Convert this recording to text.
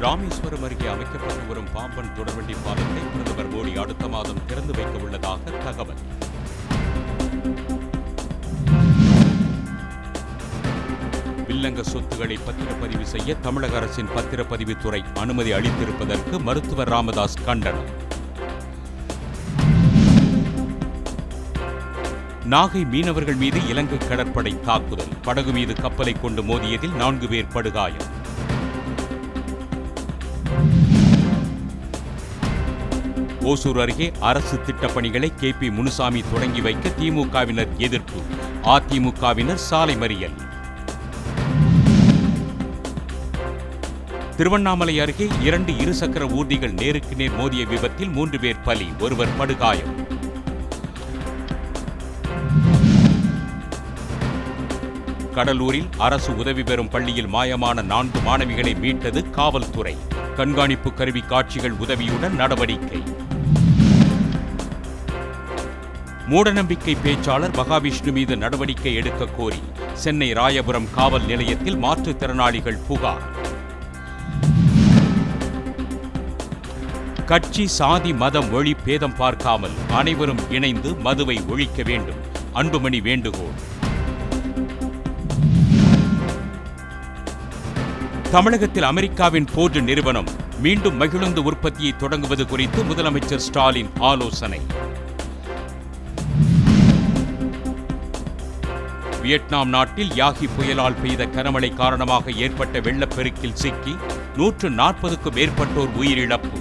ராமேஸ்வரம் அருகே அமைக்கப்பட்டு வரும் பாம்பன் தொடர்வண்டி பாலத்தை பிரதமர் மோடி அடுத்த மாதம் திறந்து வைக்க உள்ளதாக தகவல். வில்லங்க சொத்துக்களை பத்திரப்பதிவு செய்ய தமிழக அரசின் பத்திரப்பதிவுத்துறை அனுமதி அளித்திருப்பதற்கு மருத்துவர் ராமதாஸ் கண்டனம். நாகை மீனவர்கள் மீது இலங்கை கடற்படை தாக்குதல். படகு மீது கப்பலை கொண்டு மோதியதில் நான்கு பேர் படுகாயம். ஓசூர் அருகே அரசு திட்டப்பணிகளை கே பி முனுசாமி தொடங்கி வைக்க திமுகவினர் எதிர்ப்பு. அதிமுகவினர் சாலை மறியல். திருவண்ணாமலை அருகே இரண்டு இருசக்கர ஊர்திகள் நேருக்கு நேர் மோதிய விபத்தில் மூன்று பேர் பலி ஒருவர் படுகாயம். கடலூரில் அரசு உதவி பெறும் பள்ளியில் மாயமான நான்கு மாணவிகளை மீட்டது காவல்துறை. கண்காணிப்பு கருவி காட்சிகள் உதவியுடன் நடவடிக்கை. மூடநம்பிக்கை பேச்சாளர் மகாவிஷ்ணு மீது நடவடிக்கை எடுக்க கோரி சென்னை ராயபுரம் காவல் நிலையத்தில் மாற்றுத்திறனாளிகள் புகார். கட்சி சாதி மதம் மொழி பேதம் பார்க்காமல் அனைவரும் இணைந்து மதுவை ஒழிக்க வேண்டும். அன்புமணி வேண்டுகோள். தமிழகத்தில் அமெரிக்காவின் போர்டு நிறுவனம் மீண்டும் மகிழுந்து உற்பத்தியை தொடங்குவது குறித்து முதலமைச்சர் ஸ்டாலின் ஆலோசனை. வியட்நாம் நாட்டில் யாகி புயலால் பெய்த கனமழை காரணமாக ஏற்பட்ட வெள்ளப்பெருக்கில் சிக்கி நூற்று நாற்பதுக்கும் மேற்பட்டோர் உயிரிழப்பு.